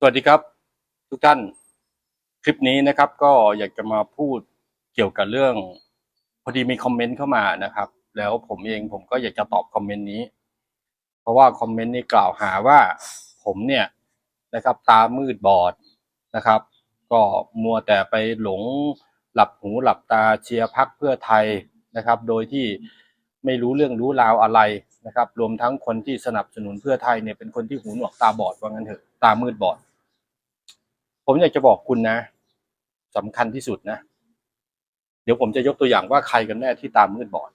สวัสดีครับทุกท่านคลิปนี้นะครับ ก็อยากจะมาพูดเกี่ยวกับเรื่อง พอดีมีคอมเมนต์เข้ามานะครับ แล้วผมเองผมก็อยากจะตอบคอมเมนต์นี้ เพราะว่าคอมเมนต์นี้กล่าวหาว่าผมเนี่ยนะครับ ตามืดบอดนะครับ ก็มัวแต่ไปหลงหลับหูหลับตาเชียร์พักเพื่อไทยนะครับ โดยที่ไม่รู้เรื่องรู้ราวอะไรนะครับ รวมทั้งคนที่สนับสนุนเพื่อไทยเนี่ยเป็นคนที่หูหนวกตาบอดว่างั้นเถอะตามืดบอด ผมอยากจะบอกคุณนะสำคัญที่สุดนะ เดี๋ยวผมจะยกตัวอย่างว่าใครกันแน่ที่ตามมืดบอด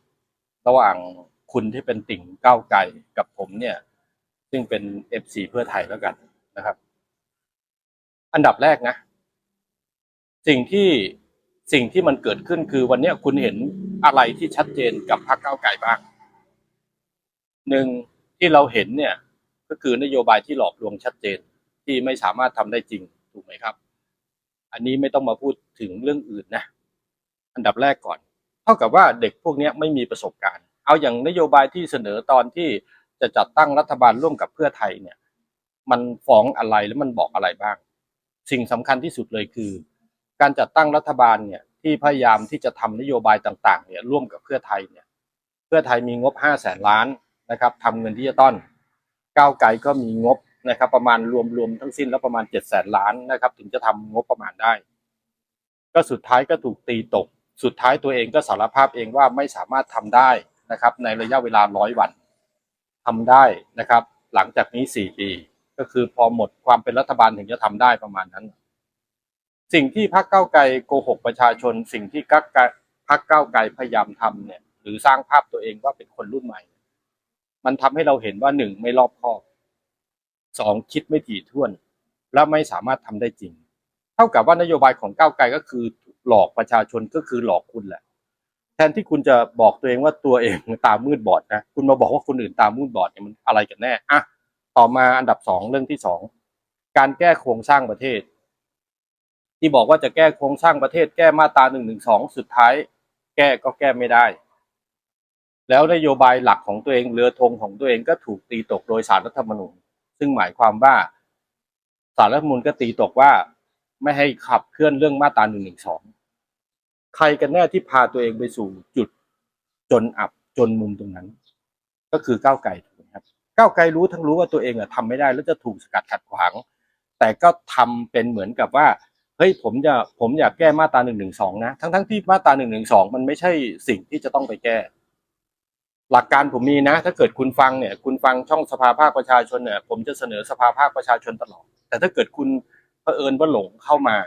ระหว่างคุณที่เป็นติ่งก้าวไกลกับผมเนี่ย ซึ่งเป็นเอฟซีเพื่อไทยแล้วกันนะครับ อันดับแรกนะ สิ่งที่สิ่งที่มันเกิดขึ้นคือวันนี้คุณเห็นอะไรที่ชัดเจนกับพรรคก้าวไกลบ้างหนึ่งที่เราเห็นเนี่ย ก็คือนโยบายที่หลอกลวงชัดเจนที่ไม่สามารถทำได้จริง ถูกไหมครับ อันนี้ไม่ต้องมาพูดถึงเรื่องอื่นนะ อันดับแรกก่อน เท่ากับว่าเด็กพวกนี้ไม่มีประสบการณ์ เอาอย่างนโยบายที่เสนอตอนที่จะจัดตั้งรัฐบาลร่วมกับเพื่อไทยเนี่ย มันฟ้องอะไรแล้วมันบอกอะไรบ้าง สิ่งสำคัญที่สุดเลยคือ การจัดตั้งรัฐบาลเนี่ยที่พยายามที่จะทำนโยบายต่างๆเนี่ยร่วมกับเพื่อไทยเนี่ย เพื่อไทยมีงบ5 0 0แสนล้านนะครับทำเงินที่จะต้อนก้าวไกลก็มีงบ นะครับ ประมาณรวมๆทั้งสิ้นแล้วประมาณ7 0 0แสนล้านนะครับ ถึงจะทำงบประมาณได้ ก็สุดท้ายก็ถูกตีตก สุดท้ายตัวเองก็สารภาพเองว่าไม่สามารถทำได้นะครับ ในระยะเวลาร้อยวันทำได้นะครับ หลังจากนี้สี่ปี ก็คือพอหมดความเป็นรัฐบาลถึงจะทำได้ประมาณนั้น สิ่งที่พรรคก้าไกลโกหกประชาชน สิ่งที่กักพรรคก้าไกลพยายามทำเนี่ย หรือสร้างภาพตัวเองว่าเป็นคนรุ่นใหม่ มันทำให้เราเห็นว่าหนึ่งไม่รอบคอบ สองคิดไม่ถี่ถ้วน และไม่สามารถทำได้จริง เท่ากับว่านโยบายของก้าวไกลก็คือหลอกประชาชนก็คือหลอกคุณแหละ แทนที่คุณจะบอกตัวเองว่าตัวเองตามืดบอดนะคุณมาบอกว่าคนอื่นตามืดบอดเนี่ยมันอะไรกันแน่อะต่อมาอันดับสองเรื่องที่สองการแก้โครงสร้างประเทศ ที่บอกว่าจะแก้โครงสร้างประเทศ แก้มาตราหนึ่งหนึ่งสองสุดท้าย แก้ก็แก้ไม่ได้ แล้วนโยบายหลักของตัวเองเรือธงของตัวเองก็ถูกตีตกโดยสารรัฐธรรมนูญ ซึ่งหมายความว่าสารรัฐมนูญก็ตีตกว่า ไม่ให้ขับเคลื่อนเรื่องมาตราหนึ่งหนึ่งสองใครกันแน่ที่พาตัวเองไปสู่จุดจนอับจนมุมตรงนั้น ก็คือก้าวไกลถูกไหมครับก้าวไกลรู้ทั้งรู้ว่าตัวเองอะทำไม่ได้แล้วจะถูกสกัดขัดขวาง แต่ก็ทำเป็นเหมือนกับว่าเฮ้ยผมจะผมอยากแก้มาตราหนึ่งหนึ่งสองนะทั้งทั้งที่มาตราหนึ่งหนึ่งสองมันไม่ใช่สิ่งที่จะต้องไปแก้ หลักการผมมีนะ ถ้าเกิดคุณฟังเนี่ย คุณฟังช่องสภาภาคประชาชนเนี่ย ผมจะเสนอสภาภาคประชาชนตลอด แต่ถ้าเกิดคุณเผอิญว่าหลงเข้ามา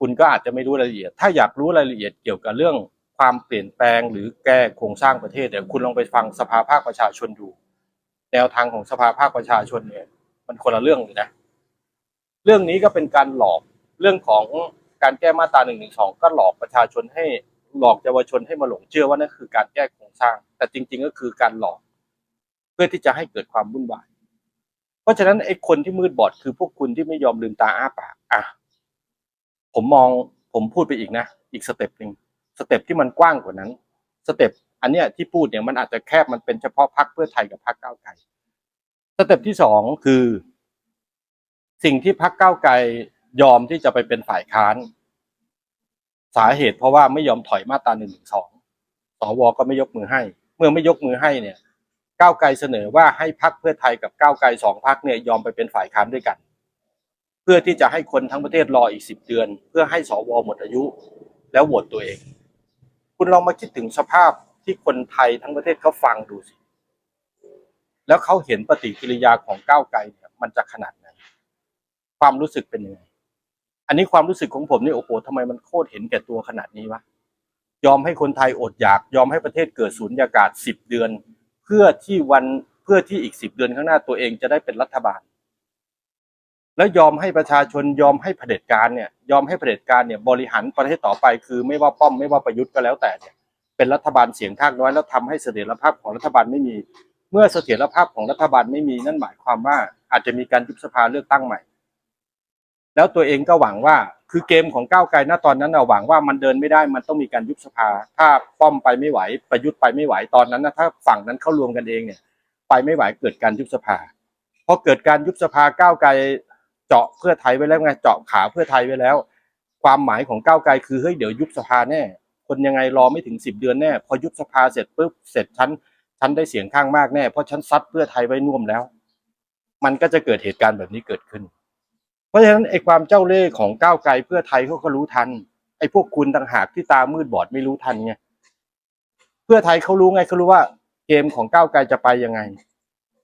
คุณก็อาจจะไม่รู้รายละเอียด ถ้าอยากรู้รายละเอียดเกี่ยวกับเรื่องความเปลี่ยนแปลง หรือแก้โครงสร้างประเทศเนี่ยคุณลองไปฟังสภาภาคประชาชนดู แนวทางของสภาภาคประชาชนเนี่ย มันคนละเรื่องเลยนะ เรื่องนี้ก็เป็นการหลอกเรื่องของการแก้มาตราหนึ่งหนึ่งสองก็หลอกประชาชนให้หลอกเยาวชนให้มาหลงเชื่อว่านั่นคือการแก้โครงสร้าง แต่จริง ๆ ก็คือการหลอก เพื่อที่จะให้เกิดความวุ่นวาย เพราะฉะนั้นไอ้คนที่มืดบอดคือพวกคุณที่ไม่ยอมลืมตาอ้าปากอะผมมองผมพูดไปอีกนะ อีกสเต็ปหนึ่งสเต็ปที่มันกว้างกว่านั้น สเต็ปอันเนี้ยที่พูดเนี่ยมันอาจจะแคบมันเป็นเฉพาะพรรคเพื่อไทยกับพรรคก้าไกลสเต็ปที่สองคือ สิ่งที่พรรคก้าไกลยอมที่จะไปเป็นฝ่ายค้าน สาเหตุเพราะว่าไม่ยอมถอยมาตราหนึ่งหนึ่งสองสวก็ไม่ยกมือให้ เมื่อไม่ยกมือให้เนี่ยก้าวไกลเสนอว่าให้พรรคเพื่อไทยกับก้าวไกลสองพรรคเนี่ยยอมไปเป็นฝ่ายค้านด้วยกัน เพื่อที่จะให้คนทั้งประเทศรออีกสิบเดือน เพื่อให้สวหมดอายุ แล้วโหวตตัวเอง คุณลองมาคิดถึงสภาพที่คนไทยทั้งประเทศเขาฟังดูสิ แล้วเขาเห็นปฏิกิริยาของก้าวไกลเนี่ยมันจะขนาดไหนความรู้สึกเป็นยังไงอันนี้ความรู้สึกของผมนี่โอ้โหทำไมมันโคตรเห็นแก่ตัวขนาดนี้วะ ยอมให้คนไทยอดอยาก ยอมให้ประเทศเกิดสูญญากาศสิบเดือน เพื่อที่วันเพื่อที่อีกสิบเดือนข้างหน้าตัวเองจะได้เป็นรัฐบาล แล้วยอมให้ประชาชนยอมให้เผด็จการเนี่ย ยอมให้เผด็จการเนี่ยบริหารประเทศต่อไป คือไม่ว่าป้อมไม่ว่าประยุทธ์ก็แล้วแต่เนี่ยเป็นรัฐบาลเสียงข้างน้อยแล้วทำให้เสถียรภาพของรัฐบาลไม่มี เมื่อเสถียรภาพของรัฐบาลไม่มีนั่นหมายความว่าอาจจะมีการยุบสภาเลือกตั้งใหม่ แล้วตัวเองก็หวังว่าคือเกมของก้าวไกลณตอนนั้นเราหวังว่ามันเดินไม่ได้มันต้องมีการยุบสภา ถ้าป้อมไปไม่ไหว ประยุทธ์ไปไม่ไหวตอนนั้นนะถ้าฝั่งนั้นเข้ารวมกันเองเนี่ย ไปไม่ไหวเกิดการยุบสภาพอเกิดการยุบสภาก้าวไกลเจาะเพื่อไทยไว้แล้วไงเจาะขาเพื่อไทยไว้แล้ว ความหมายของก้าวไกลคือเฮ้ยเดี๋ยวยุบสภาแน่ คนยังไงรอไม่ถึงสิบเดือนแน่ พอยุบสภาเสร็จปุ๊บเสร็จฉันฉันได้เสียงข้างมากแน่เพราะฉันซัดเพื่อไทยไว้น่วมแล้ว มันก็จะเกิดเหตุการณ์แบบนี้เกิดขึ้น เพราะฉะนั้นไอ้ความเจ้าเล่ห์ของก้าวไกลเพื่อไทยเขาก็รู้ทัน ไอ้พวกคุณต่างหากที่ตามืดบอดไม่รู้ทันไงเพื่อไทยเขารู้ไงเขารู้ว่าเกมของก้าวไกลจะไปยังไง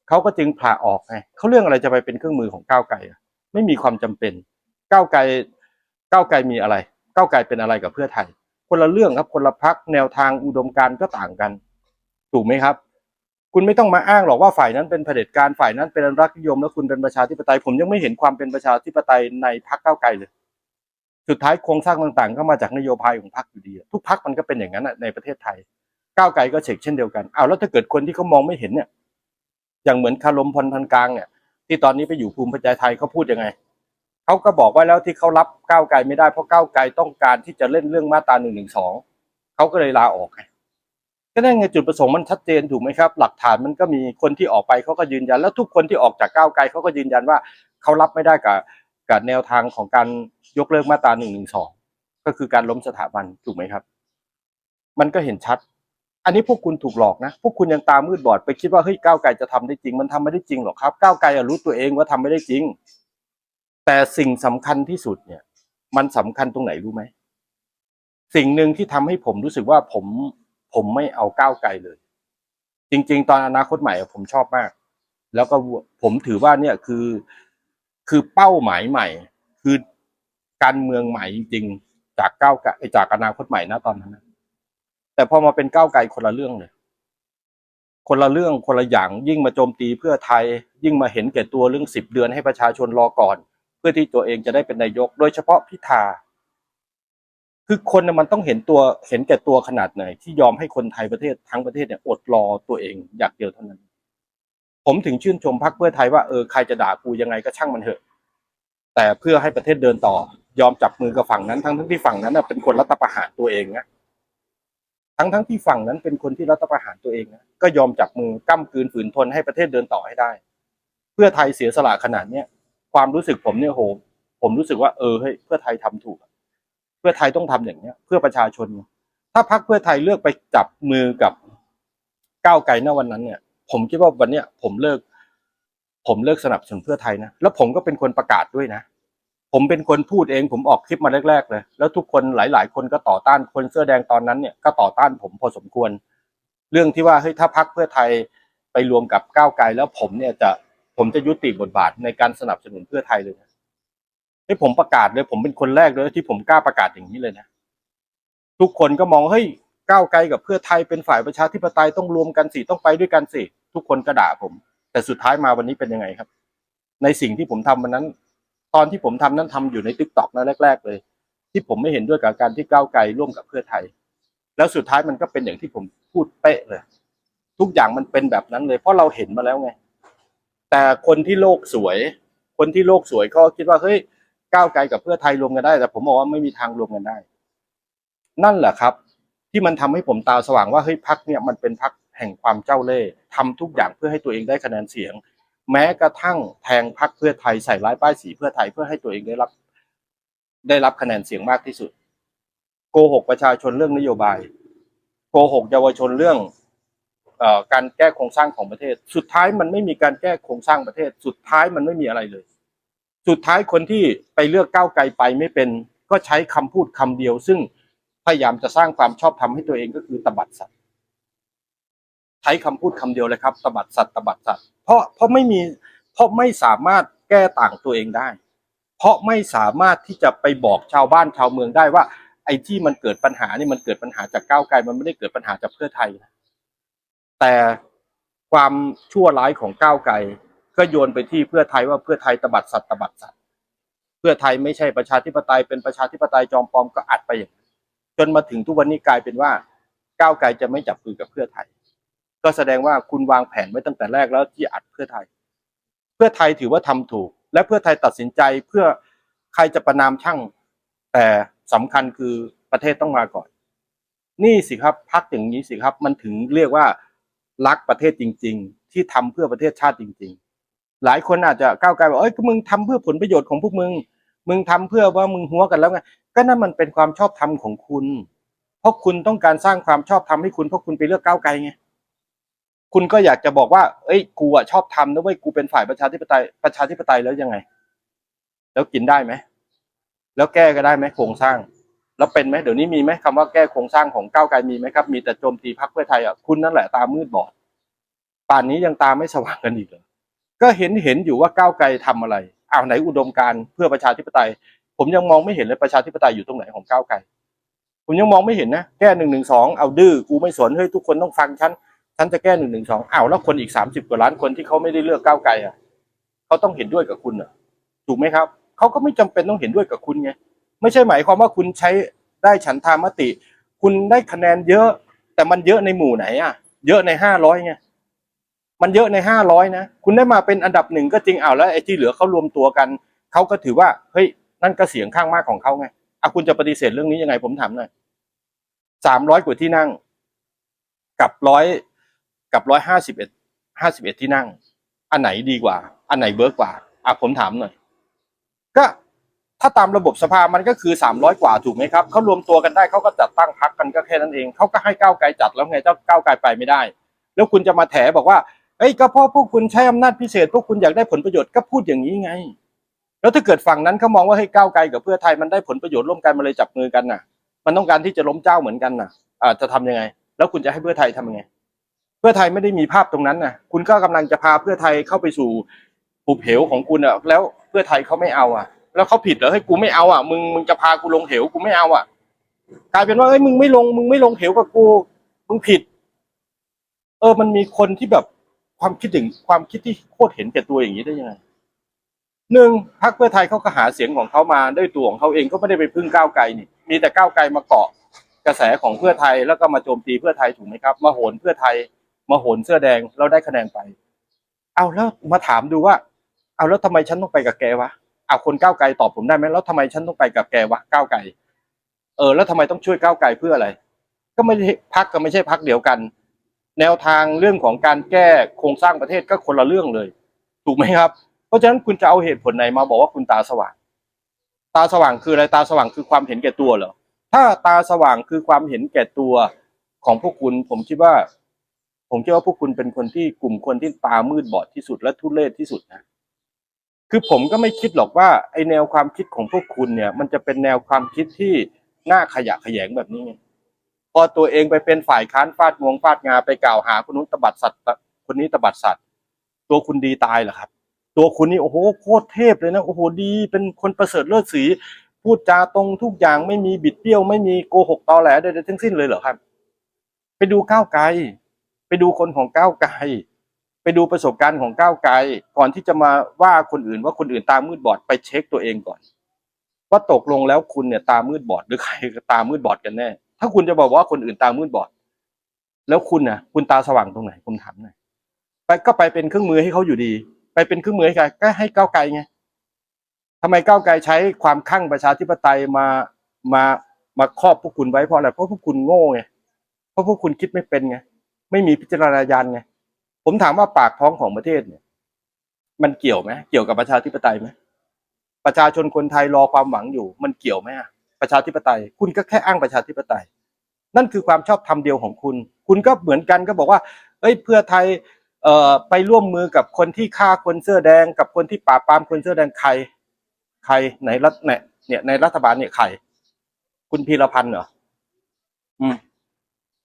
เขาก็จึงผ่าออกไงเขาเรื่องอะไรจะไปเป็นเครื่องมือของก้าวไกลไม่มีความจำเป็นก้าวไกลก้าวไกลมีอะไรก้าวไกลเป็นอะไรกับเพื่อไทย คนละเรื่องครับคนละพักแนวทางอุดมการณ์ก็ต่างกัน ถูกไหมครับ คุณไม่ต้องมาอ้างหรอกว่าฝ่ายนั้นเป็นเผด็จการฝ่ายนั้นเป็นอนุรักษ์นิยมแล้วคุณเป็นประชาธิปไตย ผมยังไม่เห็นความเป็นประชาธิปไตยในพักเก้าไกลเลย สุดท้ายโครงสร้างต่างๆ ก็มาจากนโยบายของพรรคอยู่ดีทุกพรรคมันก็เป็นอย่างนั้นในประเทศไทยก้าวไกลก็เช็คเช่นเดียวกันเอาแล้วถ้าเกิดคนที่เขามองไม่เห็นเนี่ย อย่างเหมือนคารมพลพันกลางเนี่ย ที่ตอนนี้ไปอยู่ภูมิใจไทยเขาพูดยังไงเขาก็บอกไว้แล้วที่เขารับก้าวไกลไม่ได้เพราะก้าวไกลต้องการที่จะเล่นเรื่องมาตราหนึ่งหนึ่งสองเขาก็เลยลาออกไง ก็นั่นไงจุดประสงค์มันชัดเจนถูกไหมครับ หลักฐานมันก็มีคนที่ออกไปเขาก็ยืนยัน แล้วทุกคนที่ออกจากก้าวไกลเขาก็ยืนยันว่าเขารับไม่ได้กับกับแนวทางของการยกเลิกมาตราหนึ่งหนึ่งสองก็คือการล้มสถาบันถูกไหมครับ มันก็เห็นชัด อันนี้พวกคุณถูกหลอกนะ พวกคุณยังตามืดบอดไปคิดว่าเฮ้ยก้าวไกลจะทำได้จริง มันทำไม่ได้จริงหรอกครับก้าวไกลรู้ตัวเองว่าทำไม่ได้จริง แต่สิ่งสำคัญที่สุดเนี่ย มันสำคัญตรงไหนรู้ไหมสิ่งหนึ่งที่ทำให้ผมรู้สึกว่าผม ผมไม่เอาก้าวไกลเลย จริง ๆ ตอนอนาคตใหม่ผมชอบมาก แล้วก็ผมถือว่าเนี่ยคือคือเป้าหมายใหม่ คือการเมืองใหม่จริงๆจากก้าวไกลจากอนาคตใหม่นะตอนนั้นนะแต่พอมาเป็นก้าวไกลคนละเรื่องเลยคนละเรื่องคนละอย่างยิ่งมาโจมตีเพื่อไทย ยิ่งมาเห็นแก่ตัวเรื่องสิบเดือนให้ประชาชนรอก่อน เพื่อที่ตัวเองจะได้เป็นนายก โดยเฉพาะพิธา คือคนมันต้องเห็นตัวเห็นแก่ตัวขนาดไหน ที่ยอมให้คนไทยประเทศทั้งประเทศเนี่ยอดรอตัวเองอยางเดียวเท่านั้น ผมถึงชื่นชมพรรคเพื่อไทยว่าเออใครจะด่ากูยังไงก็ช่างมันเถอะ แต่เพื่อให้ประเทศเดินต่อ ยอมจับมือกับฝั่งนั้น ทั้งทั้งที่ฝั่งนั้นเป็นคนรัฐประหารตัวเองนะทั้งทั้งที่ฝั่งนั้นเป็นคนที่รัฐประหารตัวเองนะก็ยอมจับมือก้ำกืนฝืนทนให้ประเทศเดินต่อให้ได้ เพื่อไทยเสียสละขนาดเนี้ยความรู้สึกผมเนี่ยโหผมรู้สึกว่าเออเฮ้ยเพื่อไทยทำถูก เพื่อไทยต้องทำอย่างเนี้ย เพื่อประชาชน ถ้าพรรคเพื่อไทยเลือกไปจับมือกับก้าวไกลณวันนั้นเนี่ย ผมคิดว่าวันเนี้ยผมเลิก ผมเลิกสนับสนุนเพื่อไทยนะแล้วผมก็เป็นคนประกาศด้วยนะผมเป็นคนพูดเองผมออกคลิปมาแรกๆเลยแล้วทุกคนหลาย ๆ คนก็ต่อต้านคนเสื้อแดงตอนนั้นเนี่ยก็ต่อต้านผมพอสมควร เรื่องที่ว่าเฮ้ยถ้าพักเพื่อไทยไปรวมกับก้าวไกลแล้วผมเนี่ยจะผมจะยุติบทบาทในการสนับสนุนเพื่อไทยเลยนะ ให้ผมประกาศเลยผมเป็นคนแรกเลยที่ผมกล้าประกาศอย่างนี้เลยนะทุกคนก็มองเฮ้ยก้าวไกลกับเพื่อไทยเป็นฝ่ายประชาธิปไตยต้องรวมกันสิต้องไปด้วยกันสิทุกคนก็ด่าผม แต่สุดท้ายมาวันนี้เป็นยังไงครับ ในสิ่งที่ผมทำวันนั้น ตอนที่ผมทำนั้นทำอยู่ในทิกตอกนะแรก ๆ เลย ที่ผมไม่เห็นด้วยกับการที่ก้าวไกลร่วมกับเพื่อไทย แล้วสุดท้ายมันก็เป็นอย่างที่ผมพูดเป๊ะเลย ทุกอย่างมันเป็นแบบนั้นเลย เพราะเราเห็นมาแล้วไง แต่คนที่โลกสวย คนที่โลกสวยก็คิดว่าเฮ้ย ก้าวไกลกับเพื่อไทยรวมกันได้ แต่ผมบอกว่าไม่มีทางรวมกันได้ นั่นแหละครับ ที่มันทำให้ผมตาสว่างว่าเฮ้ยพักเนี่ยมันเป็นพักแห่งความเจ้าเล่ห์ทำทุกอย่างเพื่อให้ตัวเองได้คะแนนเสียง แม้กระทั่งแทงพักเพื่อไทยใส่ร้ายป้ายสีเพื่อไทยเพื่อให้ตัวเองได้รับ ได้รับคะแนนเสียงมากที่สุด โกหกประชาชนเรื่องนโยบาย โกหกเยาวชนเรื่องอการแก้โครงสร้างของประเทศ สุดท้ายมันไม่มีการแก้โครงสร้างประเทศ สุดท้ายมันไม่มีอะไรเลย สุดท้ายคนที่ไปเลือกก้าวไกลไปไม่เป็น ก็ใช้คำพูดคำเดียว ซึ่งพยายามจะสร้างความชอบธรรมให้ตัวเองก็คือตบัดสัตว์ใช้คำพูดคำเดียวเลยครับตบัดสัตว์ตบัดสัตว์เพราะเพราะไม่มีเพราะไม่สามารถแก้ต่างตัวเองได้ เพราะไม่สามารถที่จะไปบอกชาวบ้านชาวเมืองได้ว่า ไอ้ที่มันเกิดปัญหานี่มันเกิดปัญหาจากก้าวไกลมันไม่ได้เกิดปัญหาจากเพื่อไทยแต่ความชั่วร้ายของก้าวไกล ก็โยนไปที่เพื่อไทยว่าเพื่อไทยตบัดสัตว์ตบัดสัตว์ เพื่อไทยไม่ใช่ประชาธิปไตยเป็นประชาธิปไตยจอมปลอมก็อัดไปอย่างนั้นจนมาถึงทุกวันนี้กลายเป็นว่าก้าวไกลจะไม่จับมือกับเพื่อไทย ก็แสดงว่าคุณวางแผนไว้ตั้งแต่แรกแล้วที่อัดเพื่อไทย เพื่อไทยถือว่าทำถูก และเพื่อไทยตัดสินใจเพื่อใครจะประนามช่าง แต่สำคัญคือประเทศต้องมาก่อน นี่สิครับพักอย่างนี้สิครับ มันถึงเรียกว่ารักประเทศจริง ๆ ที่ทำเพื่อประเทศชาติจริง หลายคนอาจจะก้าวไกลบอกเอ้ยก็มึงทำเพื่อผลประโยชน์ของพวกมึง มึงทำเพื่อว่ามึงหัวกันแล้วไงก็นั่นมันเป็นความชอบธรรมของคุณ เพราะคุณต้องการสร้างความชอบธรรมให้คุณเพราะคุณไปเลือกก้าวไกลไงคุณก็อยากจะบอกว่า เอ้ย กูอะชอบทำนะเว้ย กูเป็นฝ่ายประชาธิปไตย ประชาธิปไตยแล้วยังไง แล้วกินได้ไหม แล้วแก้ก็ได้ไหมโครงสร้าง แล้วเป็นไหม เดี๋ยวนี้มีไหมคำว่าแก้โครงสร้างของก้าวไกลมีไหมครับ มีแต่โจมตีพรรคเพื่อไทยอะ คุณนั่นแหละตามืดบอด ป่านนี้ยังตาไม่สว่างกันอีกเหรอ ก็เห็นเห็นอยู่ว่าก้าวไกลทำอะไรอ้าวไหนอุดมการเพื่อประชาธิปไตย ผมยังมองไม่เห็นเลยประชาธิปไตยอยู่ตรงไหนของก้าวไกลผมยังมองไม่เห็นนะแก้หนึ่งหนึ่งสองเอาดื้อกูไม่สนเฮ้ยทุกคนต้องฟังฉันฉันจะแก้หนึ่งหนึ่งสองอ้าวแล้วคนอีกสามสิบกว่าล้านคนที่เขาไม่ได้เลือกก้าวไกลอะเขาต้องเห็นด้วยกับคุณอะถูกไหมครับเขาก็ไม่จำเป็นต้องเห็นด้วยกับคุณไงไม่ใช่หมายความว่าคุณใช้ได้ฉันทามติ คุณได้คะแนนเยอะ แต่มันเยอะในหมู่ไหนอะ เยอะในห้าร้อยไง มันเยอะในห้าร้อยนะ คุณได้มาเป็นอันดับหนึ่งก็จริงเอาแล้วไอ้ที่เหลือเขารวมตัวกัน เขาก็ถือว่า เฮ้ย นั่นก็เสียงข้างมากของเขาไงอะคุณจะปฏิเสธเรื่องนี้ยังไงผมถามหน่อยสามร้อยกว่าที่นั่ง กับร้อยกับร้อยห้าสิบเอ็ดห้าสิบเอ็ดที่นั่ง อันไหนดีกว่า อันไหนเบิร์กกว่าอะผมถามหน่อย ก็ถ้าตามระบบสภามันก็คือสามร้อยกว่าถูกไหมครับเขารวมตัวกันได้เขาก็จัดตั้งพรรคกันก็แค่นั้นเองเขาก็ให้ก้าวไกลจัดแล้วไงเจ้าก้าวไกลไปไม่ได้ แล้วคุณจะมาแถบอกว่า เอ้ยก็เพราะพวกคุณใช้อำนาจพิเศษ พวกคุณอยากได้ผลประโยชน์ก็พูดอย่างนี้ไง แล้วถ้าเกิดฝั่งนั้นเขามองว่าให้ก้าวไกลกับเพื่อไทยมันได้ผลประโยชน์ร่วมกันมาเลยจับมือกันน่ะ มันต้องการที่จะล้มเจ้าเหมือนกันน่ะอ่าจะทำยังไง แล้วคุณจะให้เพื่อไทยทำยังไง เพื่อไทยไม่ได้มีภาพตรงนั้นน่ะ คุณก็กำลังจะพาเพื่อไทยเข้าไปสู่หุบเหวของคุณอะ แล้วเพื่อไทยเขาไม่เอาอะ แล้วเขาผิดเหรอให้ยกูไม่เอาอะมึงมึงจะพากูลงเหวกูไม่เอาอะ กลายเป็นว่าเอ้ยมึงไม่ลงมึงไม่ลงเหวกับกูมึงผิด เออมันมีคนที่แบบ ความคิดถึงความคิดที่โคตรเห็นแก่ตัวอย่างนี้ได้ยังไงหนึ่งพรรคเพื่อไทยเขาก็หาเสียงของเขามาด้วยตัวของเขาเองก็ไม่ได้ไปพึ่งก้าวไกลนี่ มีแต่ก้าวไกลมาเกาะกระแสของเพื่อไทยแล้วก็มาโจมตีเพื่อไทยถูกไหมครับมาโหนเพื่อไทยมาโหนเสื้อแดงเราได้คะแนนไป เอาแล้วมาถามดูว่า เอาแล้วทำไมฉันต้องไปกับแกวะเอาคนก้าวไกลตอบผมได้ไหมแล้วทำไมฉันต้องไปกับแกวะก้าวไกล เออ แล้วทำไมต้องช่วยก้าวไกลเพื่ออะไร ก็ไม่พักก็ไม่ใช่พักเดียวกัน แนวทางเรื่องของการแก้โครงสร้างประเทศก็คนละเรื่องเลย ถูกไหมครับ เพราะฉะนั้นคุณจะเอาเหตุผลไหนมาบอกว่าคุณตาสว่าง ตาสว่างคืออะไรตาสว่างคือความเห็นแก่ตัวเหรอถ้าตาสว่างคือความเห็นแก่ตัวของพวกคุณ ผมคิดว่า ผมคิดว่าพวกคุณเป็นคนที่กลุ่มคนที่ตามืดบอดที่สุดและทุเรศที่สุดนะคือผมก็ไม่คิดหรอกว่าไอแนวความคิดของพวกคุณเนี่ย มันจะเป็นแนวความคิดที่น่าขยะแขยงแบบนี้ไง พอตัวเองไปเป็นฝ่ายค้านฟาดงวงฟาดงาไปกล่าวหาคนนู้นตบัดสัตว์คนนี้ตบัดสัตว์ตัวคุณดีตายเหรอครับ ตัวคุณนี่โอ้โหโคตรเทพเลยนะโอ้โหดีเป็นคนประเสริฐเลิศสีพูดจาตรงทุกอย่างไม่มีบิดเบี้ยว ไม่มีโกหกตอแหลใดๆทั้งสิ้นเลยเหรอครับ ไปดูก้าวไกล ไปดูคนของก้าวไกล ไปดูประสบการณ์ของก้าวไกล ก่อนที่จะมาว่าคนอื่นว่าคนอื่นตามืดบอดไปเช็คตัวเองก่อน ว่าตกลงแล้วคุณเนี่ยตามืดบอดหรือใครตามืดบอดกันแน่ ถ้าคุณจะบอกว่าคนอื่นตามืดบอด แล้วคุณน่ะคุณตาสว่างตรงไหนผมถามหน่อยไปก็ไปเป็นเครื่องมือให้เขาอยู่ดี ไปเป็นเครื่องมือให้ใครก็ให้ก้าวไกลไงทำไมก้าวไกลใช้ความข้างประชาธิปไตยมามามาครอบพวกคุณไว้เพราะอะไรเพราะพวกคุณโง่ไงเพราะพวกคุณคิดไม่เป็นไงไม่มีพิจารณาญาณไงผมถามว่าปากท้องของประเทศเนี่ย มันเกี่ยวไหมเกี่ยวกับประชาธิปไตยไหมประชาชนคนไทยรอความหวังอยู่ มันเกี่ยวไหมประชาธิปไตย คุณก็แค่อ้างประชาธิปไตย นั่นคือความชอบธรรมเดียวของคุณ คุณก็เหมือนกันก็บอกว่า เอ้ยเพื่อไทยเอ่อไปร่วมมือกับคนที่ฆ่าคนเสื้อแดง กับคนที่ปราบปรามคนเสื้อแดงใคร ใครในรัฐเนี่ยในรัฐบาลเนี่ยใคร คุณพีรพันธ์เหรออืม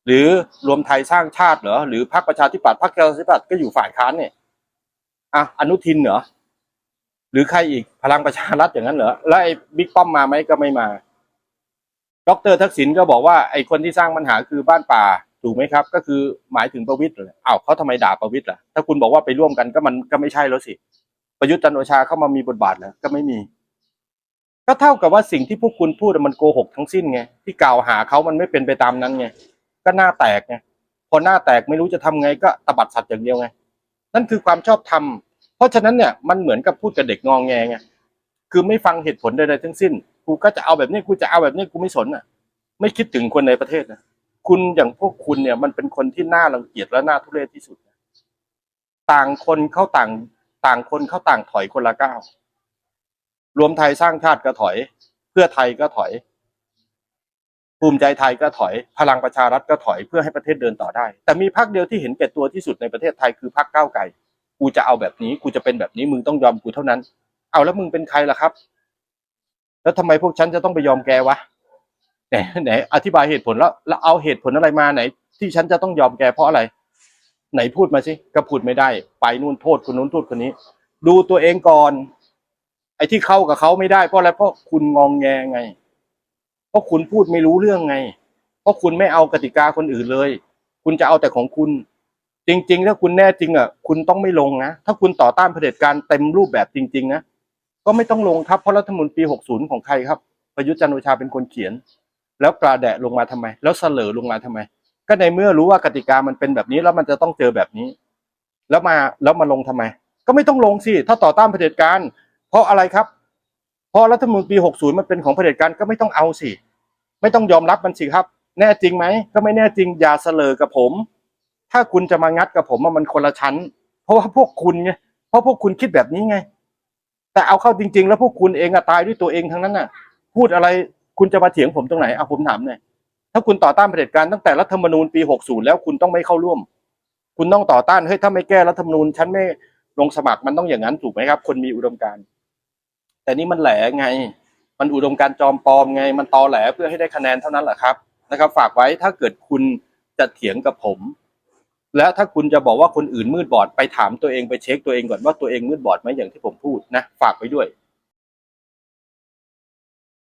หรือรวมไทยสร้างชาติเหรอหรือพรรคประชาธิปัตย์พรรคประชาธิปัตย์ก็อยู่ฝ่ายค้านเนี่ยอะอนุทินเหรอหรือใครอีกพลังประชารัฐอย่างนั้นเหรอแล้วไอ้บิ๊กป้อมมาไหมก็ไม่มา ดรทักษิณก็บอกว่าไอ้คนที่สร้างปัญหาคือบ้านป่าถูกไหมครับ ก็คือหมายถึงประวิตรเลยอ้าวเขาทำไมด่าประวิตรล่ะถ้าคุณบอกว่าไปร่วมกันก็มันก็ไม่ใช่แล้วสิ ประยุทธ์จันโอชาเข้ามามีบทบาทแล้วก็ไม่มี ก็เท่ากับว่าสิ่งที่พวกคุณพูดมันโกหกทั้งสิ้นไงที่กล่าวหาเขามันไม่เป็นไปตามนั้นไงก็หน้าแตกไงพอหน้าแตกไม่รู้จะทำไงก็ตบัดสัตว์อย่างเดียวไง นั่นคือความชอบธรรมเพราะฉะนั้นเนี่ยมันเหมือนกับพูดกับเด็กงองแงไงคือไม่ฟังเหตุผลใดๆทั้งสิ้น กูก็จะเอาแบบนี้กูจะเอาแบบนี้กูไม่สนอะ ไม่คิดถึงคนในประเทศนะคุณอย่างพวกคุณเนี่ย มันเป็นคนที่น่ารังเกียจและน่าทุเรศที่สุดนะต่างคนเข้าต่างต่างคนเข้าต่างถอยคนละก้าวรวมไทยสร้างชาติก็ถอย เพื่อไทยก็ถอย ภูมิใจไทยก็ถอย พลังประชารัฐก็ถอยเพื่อให้ประเทศเดินต่อได้ แต่มีพรรคเดียวที่เห็นแก่ตัวที่สุดในประเทศไทยคือพรรคก้าวไกลกูจะเอาแบบนี้กูจะเป็นแบบนี้มึงต้องยอมกูเท่านั้น เอาแล้วมึงเป็นใครล่ะครับ แล้วทำไมพวกฉันจะต้องไปยอมแกวะไหนไหนอธิบายเหตุผลแล้วแล้วเอาเหตุผลอะไรมาไหน ที่ฉันจะต้องยอมแกเพราะอะไร ไหนพูดมาสิก็พูดไม่ได้ ไปนู่นโทษคนนู้นโทษคนนี้ ดูตัวเองก่อน ไอ้ที่เข้ากับเขาไม่ได้เพราะอะไรเพราะคุณงองแงไง เพราะคุณพูดไม่รู้เรื่องไง เพราะคุณไม่เอากติกาคนอื่นเลย คุณจะเอาแต่ของคุณ จริง ๆ ถ้าคุณแน่จริงอะ คุณต้องไม่ลงนะถ้าคุณต่อต้านเผด็จการเต็มรูปแบบจริง ๆ นะ ก็ไม่ต้องลงครับเพราะรัฐธรรมนูญปี 60 ของใครครับ ประยุทธ์จันทร์โอชาเป็นคนเขียน แล้วกระแดะลงมาทำไม แล้วเสลอลงมาทำไม ก็ในเมื่อรู้ว่ากติกามันเป็นแบบนี้แล้วมันจะต้องเจอแบบนี้ แล้วมาแล้วมาลงทำไม ก็ไม่ต้องลงสิถ้าต่อต้านเผด็จการ เพราะอะไรครับ เพราะรัฐธรรมนูญปี 60 มันเป็นของเผด็จการก็ไม่ต้องเอาสิไม่ต้องยอมรับมันสิครับ แน่จริงไหมก็ไม่แน่จริงอย่าเสลอกับผม ถ้าคุณจะมางัดกับผมมันคนละชั้น เพราะว่าพวกคุณไงเพราะพวกคุณคิดแบบนี้ไง แต่เอาเข้าจริง ๆ แล้วพวกคุณเองอะตายด้วยตัวเองทั้งนั้นน่ะ พูดอะไรคุณจะมาเถียงผมตรงไหนเอาผมถามหน่อยถ้าคุณต่อต้านเผด็จการตั้งแต่รัฐธรรมนูญปี 60 แล้วคุณต้องไม่เข้าร่วม คุณต้องต่อต้านเฮ้ยถ้าไม่แก้รัฐธรรมนูญฉันไม่ลงสมัครมันต้องอย่างนั้นถูกไหมครับ คนมีอุดมการณ์แต่นี่มันแหลไง มันอุดมการณ์จอมปลอมไง มันตอแหลเพื่อให้ได้คะแนนเท่านั้นแหละครับนะครับ ฝากไว้ถ้าเกิดคุณจะเถียงกับผม และถ้าคุณจะบอกว่าคนอื่นมืดบอดไปถามตัวเองไปเช็คตัวเองก่อนว่าตัวเองมืดบอดไหมอย่างที่ผมพูดนะฝากไว้ด้วย